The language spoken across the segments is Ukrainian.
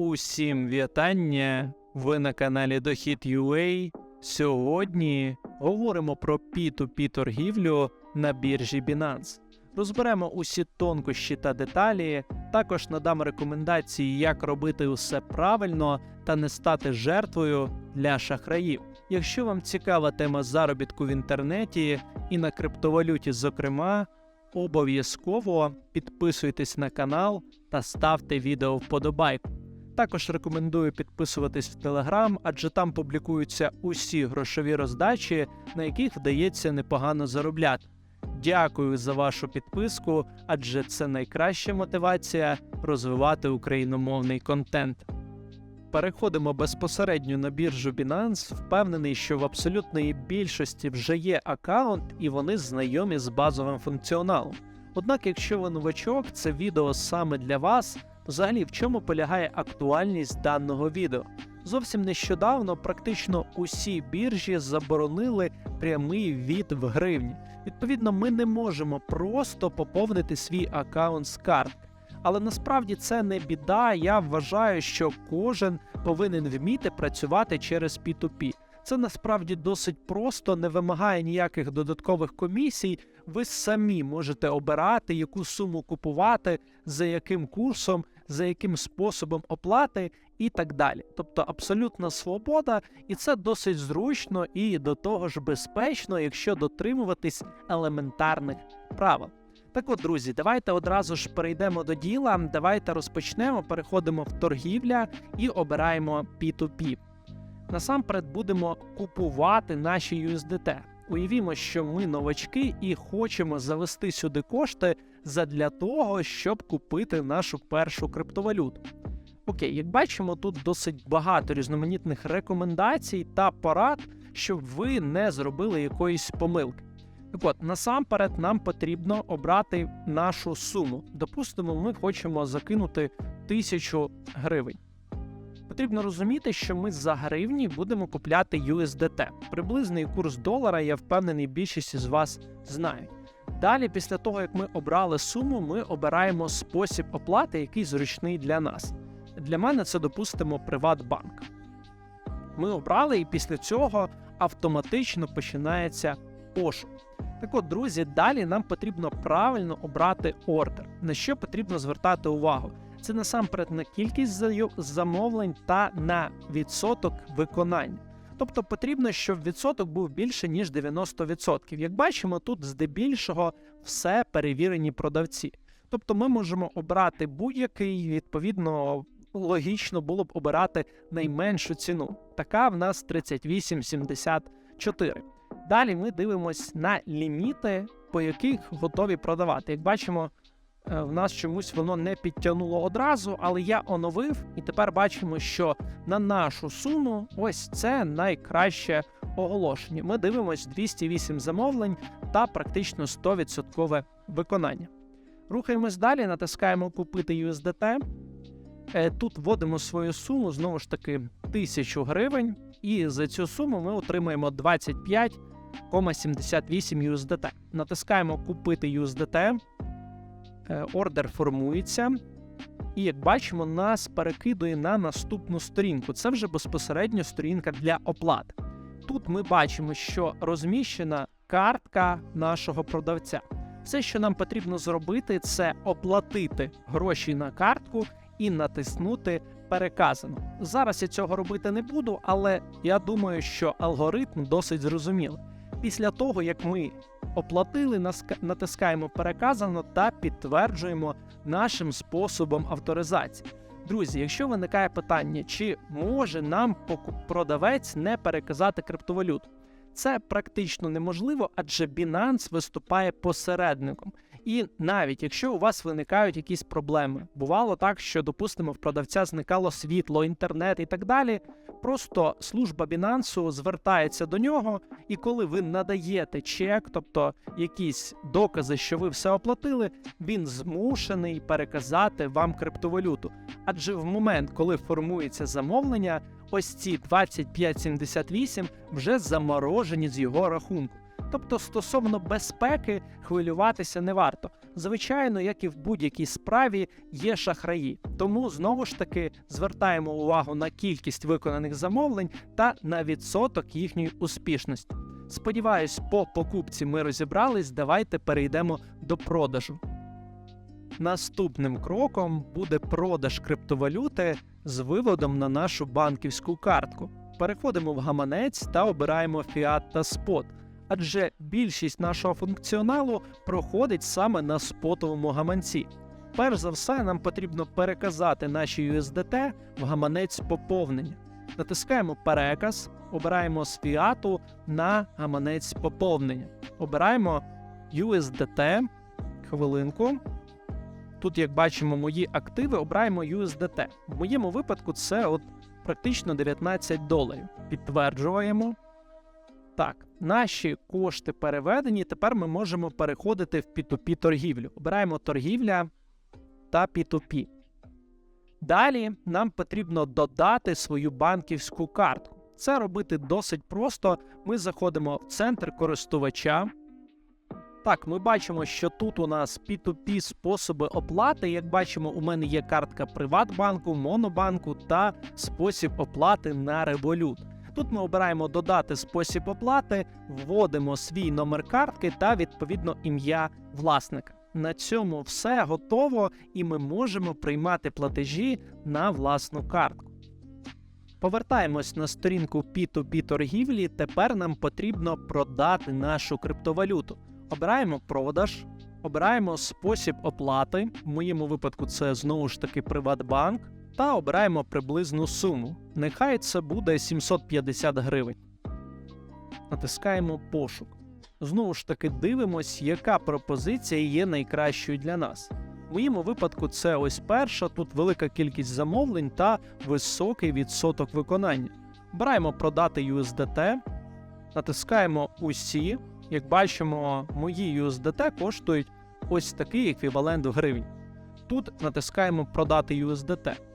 Усім вітання! Ви на каналі Дохід.ua. Сьогодні говоримо про P2P торгівлю на біржі Binance. Розберемо усі тонкощі та деталі. Також надам рекомендації, як робити усе правильно та не стати жертвою для шахраїв. Якщо вам цікава тема заробітку в інтернеті і на криптовалюті, зокрема, обов'язково підписуйтесь на канал та ставте відео вподобайку. Також рекомендую підписуватись в Телеграм, адже там публікуються усі грошові роздачі, на яких вдається непогано заробляти. Дякую за вашу підписку, адже це найкраща мотивація розвивати україномовний контент. Переходимо безпосередньо на біржу Binance. Впевнений, що в абсолютної більшості вже є аккаунт і вони знайомі з базовим функціоналом. Однак, якщо ви новачок, це відео саме для вас. Взагалі, в чому полягає актуальність даного відео? Зовсім нещодавно практично усі біржі заборонили прямий від в гривні. Відповідно, ми не можемо просто поповнити свій аккаунт з картки. Але насправді це не біда. Я вважаю, що кожен повинен вміти працювати через P2P. Це насправді досить просто, не вимагає ніяких додаткових комісій. Ви самі можете обирати, яку суму купувати, за яким курсом, за яким способом оплати і так далі. Тобто абсолютна свобода, і це досить зручно і до того ж безпечно, якщо дотримуватись елементарних правил. Так от, друзі, давайте одразу ж перейдемо до діла. Давайте розпочнемо, переходимо в торгівля і обираємо P2P. Насамперед будемо купувати наші USDT. Уявімо, що ми новачки і хочемо завести сюди кошти задля того, щоб купити нашу першу криптовалюту. Окей, як бачимо, тут досить багато різноманітних рекомендацій та порад, щоб ви не зробили якоїсь помилки. Так от, насамперед, нам потрібно обрати нашу суму. Допустимо, ми хочемо закинути тисячу гривень. Потрібно розуміти, що ми за гривні будемо купляти USDT. Приблизний курс долара, я впевнений, більшість з вас знають. Далі, після того, як ми обрали суму, ми обираємо спосіб оплати, який зручний для нас. Для мене це допустимо Приватбанк. Ми обрали, і після цього автоматично починається пошук. Так от, друзі, далі нам потрібно правильно обрати ордер. На що потрібно звертати увагу? Це насамперед на кількість замовлень та на відсоток виконання. Тобто потрібно, щоб відсоток був більше, ніж 90%. Як бачимо, тут здебільшого все перевірені продавці. Тобто ми можемо обрати будь-який, відповідно, логічно було б обирати найменшу ціну. Така в нас 38,74. Далі ми дивимось на ліміти, по яких готові продавати. Як бачимо, в нас чомусь воно не підтягнуло одразу, але я оновив, і тепер бачимо, що на нашу суму ось це найкраще оголошення. Ми дивимось 208 замовлень та практично 100% виконання. Рухаємось далі, натискаємо Купити USDT. Е, тут вводимо свою суму, знову ж таки, 1000 гривень, і за цю суму ми отримаємо 25,78 USDT. Натискаємо Купити USDT, е, ордер формується. І як бачимо, нас перекидує на наступну сторінку. Це вже безпосередньо сторінка для оплат. Тут ми бачимо, що розміщена картка нашого продавця. Все, що нам потрібно зробити, це оплатити гроші на картку і натиснути переказано. Зараз я цього робити не буду, але я думаю, що алгоритм досить зрозумілий. Після того, як ми оплатили, натискаємо переказано та підтверджуємо нашим способом авторизації. Друзі, якщо виникає питання, чи може нам продавець не переказати криптовалюту, це практично неможливо, адже Binance виступає посередником. І навіть якщо у вас виникають якісь проблеми, бувало так, що, допустимо, в продавця зникало світло, інтернет і так далі. Просто служба Binance звертається до нього, і коли ви надаєте чек, тобто якісь докази, що ви все оплатили, він змушений переказати вам криптовалюту. Адже в момент, коли формується замовлення, ось ці 2578 вже заморожені з його рахунку. Тобто, стосовно безпеки, хвилюватися не варто. Звичайно, як і в будь-якій справі, є шахраї. Тому знову ж таки звертаємо увагу на кількість виконаних замовлень та на відсоток їхньої успішності. Сподіваюсь, по покупці ми розібрались. Давайте перейдемо до продажу. Наступним кроком буде продаж криптовалюти з виводом на нашу банківську картку. Переходимо в гаманець та обираємо фіат та спот, адже більшість нашого функціоналу проходить саме на спотовому гаманці. Перш за все, нам потрібно переказати наші USDT в гаманець поповнення. Натискаємо переказ, обираємо з фіату на гаманець поповнення. Обираємо USDT, хвилинку. Тут, як бачимо, мої активи обираємо USDT. В моєму випадку це от практично 19 доларів. Підтверджуємо. Так, наші кошти переведені. Тепер ми можемо переходити в P2P торгівлю. Обираємо торгівля та P2P. Далі нам потрібно додати свою банківську картку. Це робити досить просто. Ми заходимо в центр користувача. Так, ми бачимо, що тут у нас P2P способи оплати. Як бачимо, у мене є картка Приватбанку, Монобанку та спосіб оплати на Revolut. Тут ми обираємо додати спосіб оплати, вводимо свій номер картки та відповідно ім'я власника. На цьому все готово, і ми можемо приймати платежі на власну картку. Повертаємось на сторінку P2P торгівлі. Тепер нам потрібно продати нашу криптовалюту. Обираємо продаж, обираємо спосіб оплати. В моєму випадку це знову ж таки Приватбанк, та обираємо приблизну суму. Нехай це буде 750 гривень. Натискаємо пошук. Знову ж таки дивимось, яка пропозиція є найкращою для нас. В моєму випадку це ось перша, тут велика кількість замовлень та високий відсоток виконання. Обираємо продати USDT, натискаємо усі. Як бачимо, мої USDT коштують ось такий еквівалент в гривень. Тут натискаємо продати USDT.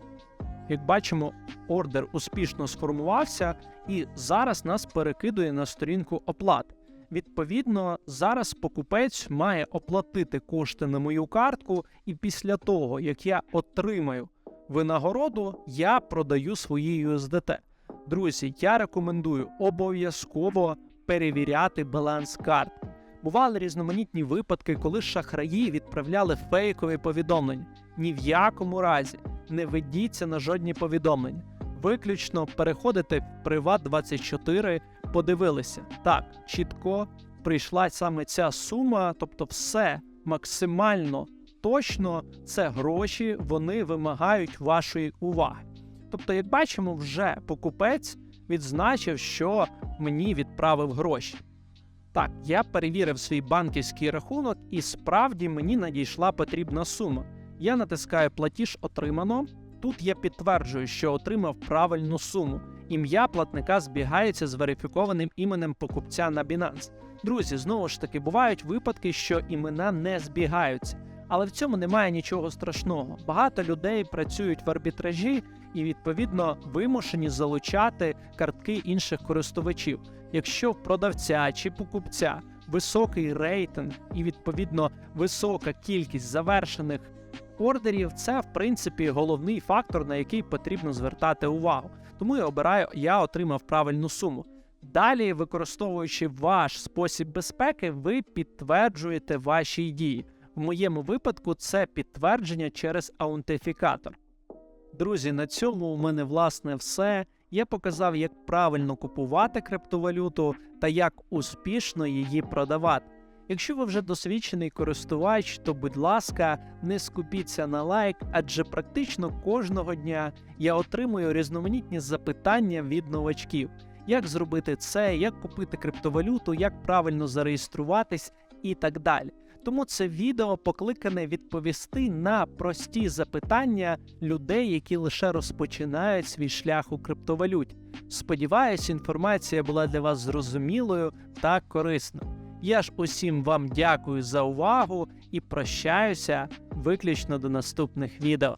Як бачимо, ордер успішно сформувався і зараз нас перекидує на сторінку оплати. Відповідно, зараз покупець має оплатити кошти на мою картку, і після того, як я отримаю винагороду, я продаю свої USDT. Друзі, я рекомендую обов'язково перевіряти баланс карт. Бували різноманітні випадки, коли шахраї відправляли фейкові повідомлення. Ні в якому разі не ведіться на жодні повідомлення. Виключно переходите в Приват24, подивилися. Так, чітко прийшла саме ця сума, тобто все максимально точно це гроші, вони вимагають вашої уваги. Тобто, як бачимо, вже покупець відзначив, що мені відправив гроші. Так, я перевірив свій банківський рахунок, і справді мені надійшла потрібна сума. Я натискаю платіж отримано. Тут я підтверджую, що отримав правильну суму. Ім'я платника збігається з верифікованим іменем покупця на Binance. Друзі, знову ж таки, бувають випадки, що імена не збігаються. Але в цьому немає нічого страшного. Багато людей працюють в арбітражі і, відповідно, вимушені залучати картки інших користувачів. Якщо в продавця чи покупця високий рейтинг і, відповідно, висока кількість завершених ордерів, це в принципі головний фактор, на який потрібно звертати увагу. Тому я обираю, я отримав правильну суму. Далі, використовуючи ваш спосіб безпеки, ви підтверджуєте ваші дії. В моєму випадку це підтвердження через аутентифікатор. Друзі, на цьому у мене власне все. Я показав, як правильно купувати криптовалюту та як успішно її продавати. Якщо ви вже досвідчений користувач, то будь ласка, не скупіться на лайк, адже практично кожного дня я отримую різноманітні запитання від новачків, як зробити це, як купити криптовалюту, як правильно зареєструватись і так далі. Тому це відео покликане відповісти на прості запитання людей, які лише розпочинають свій шлях у криптовалюті. Сподіваюсь, інформація була для вас зрозумілою та корисною. Я ж усім вам дякую за увагу і прощаюся виключно до наступних відео.